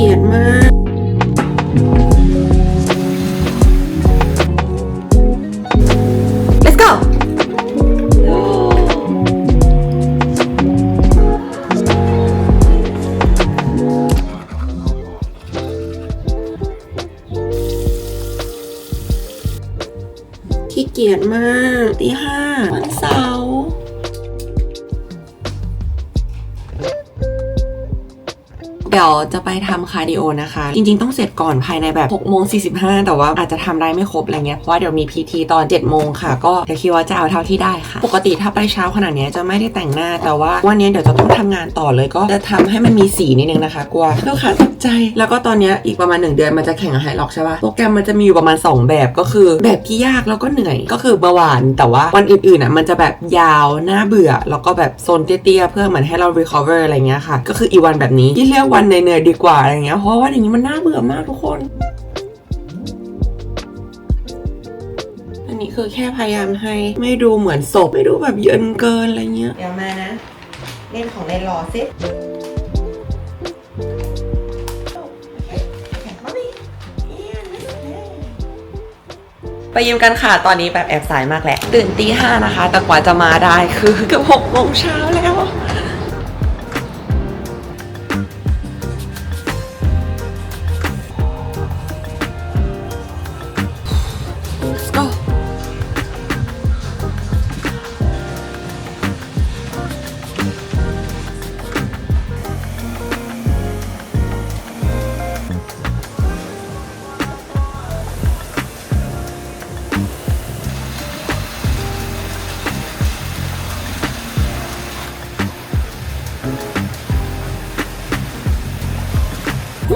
กียจมาก let's go ขี้เกียจมากตีห้าวันเสาร์ เดี๋ยวจะไปทำคาร์ดิโอนะคะ จริงๆ ต้องเสร็จก่อนภายในแบบ6โมง45 แต่ว่าอาจจะทำได้ไม่ครบอะไรเงี้ย เพราะว่าเดี๋ยวมีพีทีตอน7โมงค่ะ ก็เดี๋ยวคิดว่าจะเอาเท่าที่ได้ค่ะ ปกติถ้าไปเช้าขนาดเนี้ยจะไม่ได้แต่งหน้า แต่ว่าวันนี้เดี๋ยวจะต้องทำงานต่อเลย ก็จะทำให้มันมีสีนิดนึงนะคะกลัวลูกค้าตกใจ แล้วก็ตอนนี้อีกประมาณ 1 เดือนมันจะแข่งกับไฮล็อกใช่ปะโปรแกรมมันจะมีอยู่ประมาณ 2 แบบก็คือ แบบที่ยากแล้วก็เหนื่อย ก็คือเบาหวาน แต่ว่าวันอื่นๆอะมันจะแบบยาวน่าเบื่อ แล้วก็แบบโซนเตี้ยๆเพื่อเหมือนให้เรา recover อะไรเงี้ยค่ะ ก็คืออีวันแบบนี้ที่เรียกวันเหนื่อยๆดีกว่าอะไรเงี้ย เพราะว่าวันอย่างนี้มันน่าเบื่อมากทุกคน อันนี้คือแค่พยายามให้ไม่ดูเหมือนศพไม่ดูแบบเยินเกินอะไรเงี้ย เดี๋ยวมานะ เล่นของเล่นรอสิไปยิมกันค่ะ ตอนนี้แบบแอบสายมากแหละ ตื่นตีห้านะคะ แต่กว่าจะมาได้คือเกือบหกโมงเช้าแล้ว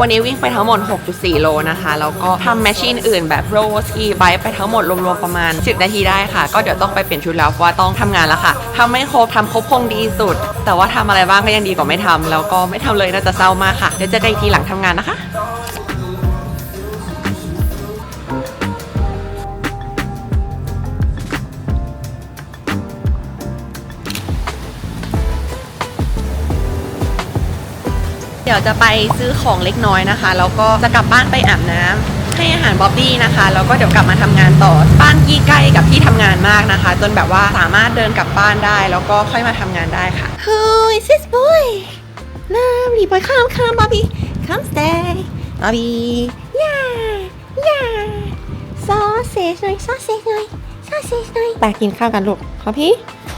วันนี้วิ่งไปทั้งหมด 6.4 โลนะคะ แล้วก็ทำแมชชีนอื่นแบบโรสกีไบไปทั้งหมดรวมๆประมาณ 10 นาทีได้ค่ะ ก็เดี๋ยวต้องไปเปลี่ยนชุดแล้วเพราะว่าต้องทำงานแล้วค่ะทำไม่ครบทำครบคงดีสุด แต่ว่าทำอะไรบ้างก็ยังดีกว่าไม่ทำแล้วก็ไม่ทำเลยน่าจะเศร้ามากค่ะเดี๋ยวเจะได้ทีหลังทำงานนะคะ ดี๋ยวจะไปซื้อของเล็กน้อยนะคะแล้วก็จะกลับบ้านไปอาบน้ำให้อาหารบ๊อบบี้นะคะแล้วก็เดี๋ยวกลับมาทำงานต่อบ้านกี้ใกล้กับที่ทำงานมากนะคะ จนแบบว่าสามารถเดินกลับบ้านได้ แล้วก็ค่อยมาทำงานได้ค่ะ Who is this boy? Lovely boy. Come, come, Bobby. Come stay. Bobby. Yeah, yeah. Sausage หน่อย sausage หน่อย sausage หน่อยไปกินข้าวกันลูกขอพี่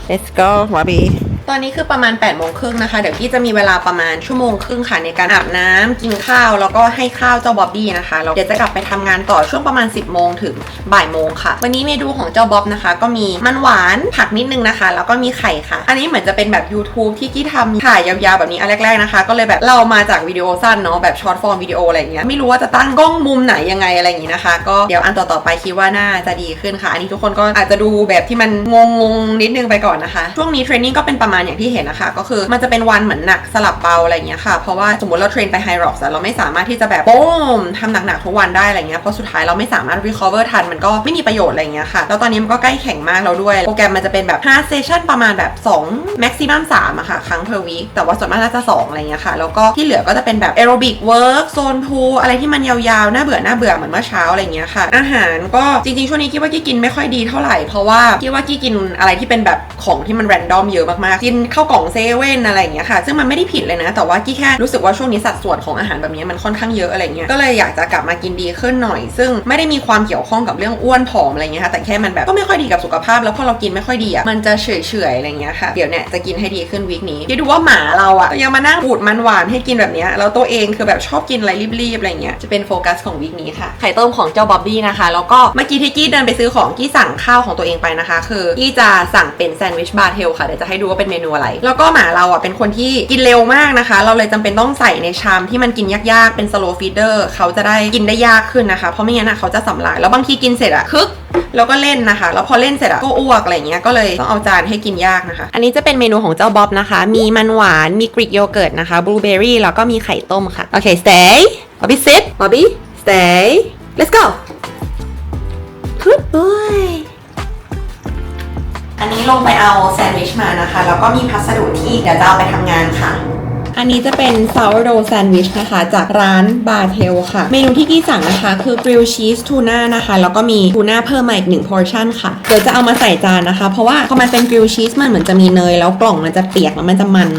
let's go บ๊อบบี้ ตอนนี้คือประมาณ8ปดโมงครึ่งนะคะ เดี๋ยวพี่จะมีเวลาประมาณชั่วโมงครึ่งค่ะในการอาบน้ำกินข้าวแล้วก็ให้ข้าวเจ้าบ๊อบบี้นะคะแล้วเดี๋ยวจะกลับไปทำงานต่อช่วงประมาณ 10บโมงถึงบ่ายโมงค่ะ วันนี้เมนูของเจ้าบ๊อบนะคะ ก็มีมันหวานผักนิดนึงนะคะ แล้วก็มีไข่ค่ะ อันนี้เหมือนจะเป็นแบบ YouTube ที่กี้ทำถ่ายยาวๆแบบนี้อันแรกๆนะคะ ก็เลยแบบเรามาจากวิดีโอสั้นเนาะแบบช็อตฟอร์มวิดีโออะไรเงี้ยไม่รู้ว่าจะตั้งกล้องมุมไหนยังไงอะไรอย่างงี้นะคะ ก็เดี๋ยวอันต่อๆไปคิดว่าน่าจะดีขึ้นค่ะ อันนี้ทุกคนก็อาจจะดูแบบที่มันงงๆนิดนึงไปก่อนนะคะ ช่วงนี้เทรนนิ่งก็เป็นประมาณอย่างที่เห็นนะคะก็คือมันจะเป็นวันเหมือนหนักสลับเบาอะไรเงี้ยค่ะเพราะว่าสมมติเราเทรนไปไฮร็อกซ์เราไม่สามารถที่จะแบบโป้มทำหนักๆทุกวันได้อะไรเงี้ยเพราะสุดท้ายเราไม่สามารถ recover ทันมันก็ไม่มีประโยชน์อะไรเงี้ยค่ะแล้วตอนนี้มันก็ใกล้แข่งมากแล้วด้วย โปรแกรมมันจะเป็นแบบ5 session ประมาณแบบ 2 maximum 3อะค่ะ ครั้ง per week แต่ว่าส่วนมากน่าจะ 2 อะไรเงี้ยค่ะ แล้วก็ที่เหลือก็จะเป็นแบบ aerobic work zone 2อะไรที่มันยาวๆ น่าเบื่อ น่าเบื่อเหมือนเมื่อเช้าอะไรเงี้ยค่ะ อาหารก็จริงๆ ช่วงนี้คิดว่ากี้กินไม่ค่อยดีเท่าไหร่ เพราะว่าคิดว่ากี้กินอะไรที่เป็นแบบของที่มัน random เยอะมากๆกินข้าวกล่องเซเว่นอะไรอย่างเงี้ยค่ะ ซึ่งมันไม่ได้ผิดเลยนะ แต่ว่ากี้แค่รู้สึกว่าช่วงนี้สัดส่วนของอาหารแบบนี้มันค่อนข้างเยอะอะไรเงี้ย ก็เลยอยากจะกลับมากินดีขึ้นหน่อย ซึ่งไม่ได้มีความเกี่ยวข้องกับเรื่องอ้วนผอมอะไรเงี้ยค่ะ แต่แค่มันแบบก็ไม่ค่อยดีกับสุขภาพ แล้วพอเรากินไม่ค่อยดีอะ มันจะเฉยๆอะไรเงี้ยค่ะ เดี๋ยวเนี่ยจะกินให้ดีขึ้นวีคนี้คิดดูว่าหมาเราอะยังมานั่งบูดมันหวานให้กินแบบเนี้ย แล้วตัวเองคือแบบชอบกินอะไรรีบๆอะไรเงี้ย จะเป็นโฟกัสของวีคนี้ค่ะ ไข่ต้มของเจ้าบ๊อบบี้นะคะ แล้วก็เมื่อกี้ที่กี้เดินไปซื้อของกี้สั่งข้าวของตัวเองไปนะคะ คือกี้จะสั่งเป็นแซนด์วิชบาร์เทลค่ะเดี๋ยวจะให้ดูว่าเป็นเมนูอะไร แล้วก็หมาเราอะเป็นคนที่กินเร็วมากนะคะ เราเลยจำเป็นต้องใส่ในชามที่มันกินยากๆ เป็น slow feeder เขาจะได้กินได้ยากขึ้นนะคะ เพราะไม่งั้นอะเขาจะสำลักแล้วบางทีกินเสร็จอะคึกแล้วก็เล่นนะคะ แล้วพอเล่นเสร็จอะก็อ้วกอะไรเงี้ย ก็เลยต้องเอาจานให้กินยากนะคะ อันนี้จะเป็นเมนูของเจ้าบ๊อบนะคะ มีมันหวาน มีกรีกโยเกิร์ตนะคะบลูเบอร์รี่ แล้วก็มีไข่ต้มค่ะ โอเค stay Bobby sit Bobby stay let's go good boy อันนี้ลงไปเอาแซนด์วิชมานะคะ แล้วก็มีพัสดุที่เดี๋ยวจะเอาไปทำงานค่ะ อันนี้จะเป็น sourdough sandwich นะคะ จากร้านบาเทลค่ะ เมนูที่กี้สั่งนะคะ คือ grilled cheese tuna นะคะ แล้วก็มีทูน่าเพิ่มมาอีกหนึ่ง portion ค่ะ เดี๋ยวจะเอามาใส่จานนะคะ เพราะว่าพอมันเป็น grilled cheese มันเหมือนจะมีเนย แล้วกล่องมันจะเปียกแล้วมันจะมัน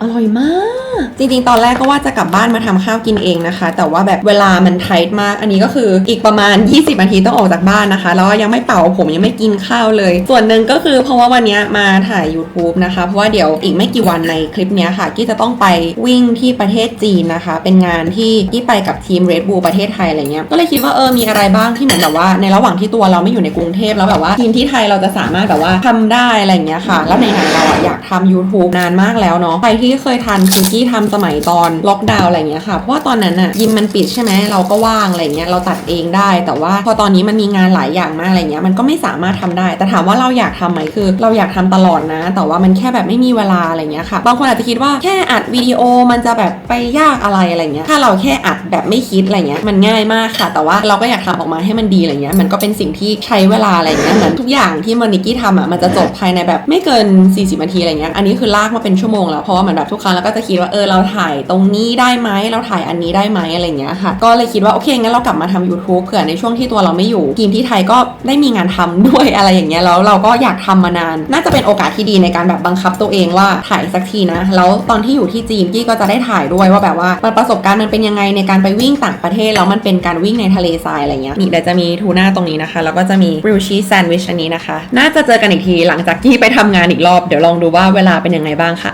อร่อยมาก จริงๆ ตอนแรกก็ว่าจะกลับบ้านมาทำข้าวกินเองนะคะ แต่ว่าแบบเวลามันไทท์มาก อันนี้ก็คืออีกประมาณ 20นาทีต้องออกจากบ้านนะคะ แล้วยังไม่เป่าผมยังไม่กินข้าวเลย ส่วนหนึ่งก็คือเพราะว่าวันนี้มาถ่าย YouTube นะคะ เพราะว่าเดี๋ยวอีกไม่กี่วันในคลิปนี้ค่ะ กี้จะต้องไปวิ่งที่ประเทศจีนนะคะ เป็นงานที่กี้ไปกับทีม Red Bull ประเทศไทยอะไรเงี้ย ก็เลยคิดว่าเออมีอะไรบ้างที่เหมือนแบบว่า ในระหว่างที่ตัวเราไม่อยู่ในกรุงเทพแล้วแบบว่าทีมที่ไทยเราจะสามารถแบบว่าทำได้อะไรเงี้ยค่ะ แล้วในไหนเราอยากทำ YouTube นานมากแล้วเนาะใครที่เคยทันคือกี้ทำสมัยตอนล็อกดาวน์อะไรเงี้ยค่ะเพราะว่าตอนนั้นอะยิมมันปิดใช่ไหมเราก็ว่างอะไรเงี้ยเราตัดเองได้ แต่ว่าพอตอนนี้มันมีงานหลายอย่างมากอะไรเงี้ยมันก็ไม่สามารถทำได้ แต่ถามว่าเราอยากทำไหมคือ เราอยากทำตลอดนะ แต่ว่ามันแค่แบบไม่มีเวลาอะไรเงี้ยค่ะบางคนอาจจะคิดว่าแค่อัดวิดีโอมันจะแบบไปยากอะไรอะไรเงี้ยถ้าเราแค่อัดแบบไม่คิดอะไรเงี้ยมันง่ายมากค่ะ แต่ว่าเราก็อยากทำออกมาให้มันดีอะไรเงี้ยมันก็เป็นสิ่งที่ใช้เวลาอะไรเงี้ยเหมือนทุกอย่างที่มอนิกี้ทำอะมันจะจบภายในแบบไม่เกิน 40นาทีอะไรเงี้ยอันนี้คือลากมาเป็นชั่วโมงแล้วเพราะว่าเหมือนแบบทุกครั้งเราก็จะคิดว่าเออเราถ่ายตรงนี้ได้ไหมเราถ่ายอันนี้ได้ไหมอะไรเงี้ยค่ะ ก็เลยคิดว่าโอเคงั้นเรากลับมาทำ YouTube เผื่อในช่วงที่ตัวเราไม่อยู่ทีมที่ไทยก็ได้มีงานทำด้วยอะไรอย่างเงี้ยแล้วเราก็อยากทำมานาน น่าจะเป็นโอกาสที่ดีในการแบบบังคับตัวเองว่าถ่ายสักทีนะ แล้วตอนที่อยู่ที่จีนกี้ก็จะได้ถ่ายด้วยว่าแบบว่ามันประสบการณ์มันเป็นยังไงในการไปวิ่งต่างประเทศแล้วมันเป็นการวิ่งในทะเลทรายอะไรเงี้ยนี่เดี๋ยวจะมีทูน่าตรงนี้นะคะ แล้วก็จะมีบริวชีแซนด์วิชอันนี้นะคะ น่าจะเจอกันอีกทีหลังจากที่ไปทำงานอีกรอบ เดี๋ยวลองดูว่าเวลาเป็นยังไงบ้างค่ะ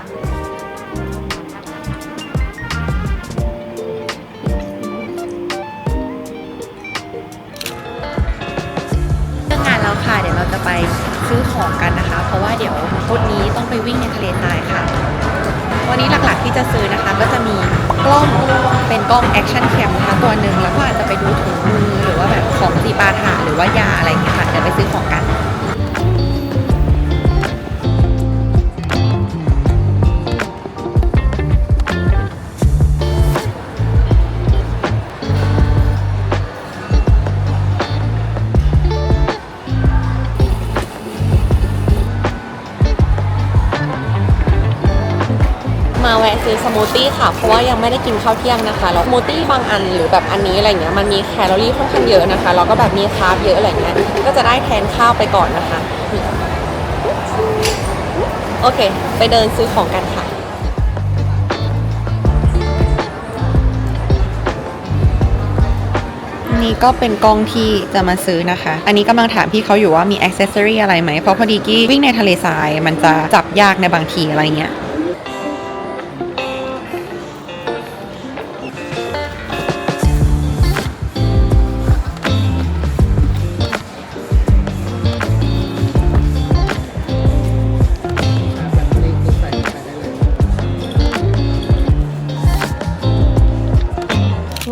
ซื้อนะคะ ก็จะมีกล้องเป็นกล้องแอคชั่นแคมนะคะตัวหนึ่งแล้วก็อาจจะไปดูถุงมือหรือว่าแบบของสีปาถะหรือว่ายาอะไรอย่างเงี้ยค่ะเดี๋ยวไปซื้อของกันื้อสมูทตี้ค่ะ เพราะว่ายังไม่ได้กินข้าวเที่ยงนะคะแล้วสมูทตี้บางอันหรือแบบอันนี้อะไรเงี้ยมันมีแคลอรี่ค่อนข้างเยอะนะคะแล้วก็แบบมีคาร์บเยอะอะไรเงี้ยก็จะได้แทนข้าวไปก่อนนะคะโอเค ไปเดินซื้อของกันค่ะอันนี้ก็เป็นกล้องที่จะมาซื้อนะคะ อันนี้กำลังถามพี่เขาอยู่ว่ามีอ c เซสซอรี่อะไรไหม เพราะพอดีกี้วิ่งในทะเลทรายมันจะจับยากในบางทีอะไรเงี้ย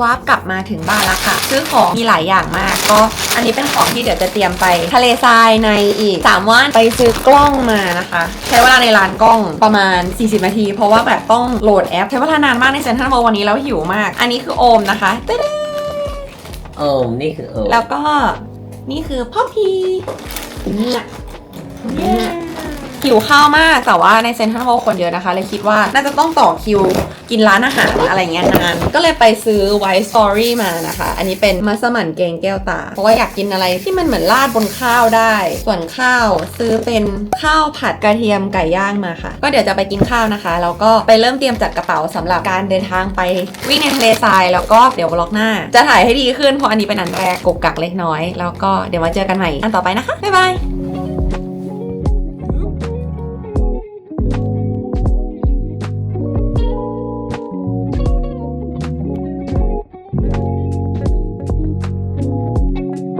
วาร์ปกลับมาถึงบ้านแล้วค่ะ ซื้อของมีหลายอย่างมาก ก็อันนี้เป็นของที่เดี๋ยวจะเตรียมไป ทะเลทรายในอีก 3 วันไปซื้อกล้องมานะคะ ใช้เวลาในร้านกล้องประมาณ 40 นาที เพราะว่าแบบต้องโหลดแอป ใช้เวลานานมากในเซ็นทรัลเวิลด์วันนี้แล้วหิวมาก อันนี้คือโอมนะคะตึ๊ดโอมนี่คือโอมแล้วก็นี่คือพ่อพีเนี่ย หิวข้าวมากแต่ว่าในเซ็นทรัลเวิลด์คนเยอะนะคะ เลยคิดว่าน่าจะต้องต่อคิวกินร้านอาหารอะไรเงี้ยนาน ก็เลยไปซื้อไวท์สตอรี่มานะคะ อันนี้เป็นมัสมั่นเกงแก้วตา เพราะว่าอยากกินอะไรที่มันเหมือนราดบนข้าวได้ ส่วนข้าวซื้อเป็นข้าวผัดกระเทียมไก่ย่างมาค่ะ ก็เดี๋ยวจะไปกินข้าวนะคะ แล้วก็ไปเริ่มเตรียมจัดกระเป๋าสำหรับการเดินทางไปวิ่งในทะเลทรายแล้วก็เดี๋ยวบล็อกหน้า จะถ่ายให้ดีขึ้นเพราะอันนี้เป็นอันแรกกกกักเล็กน้อย แล้วก็เดี๋ยวมาเจอกันใหม่อันต่อไปนะคะบ๊ายบาย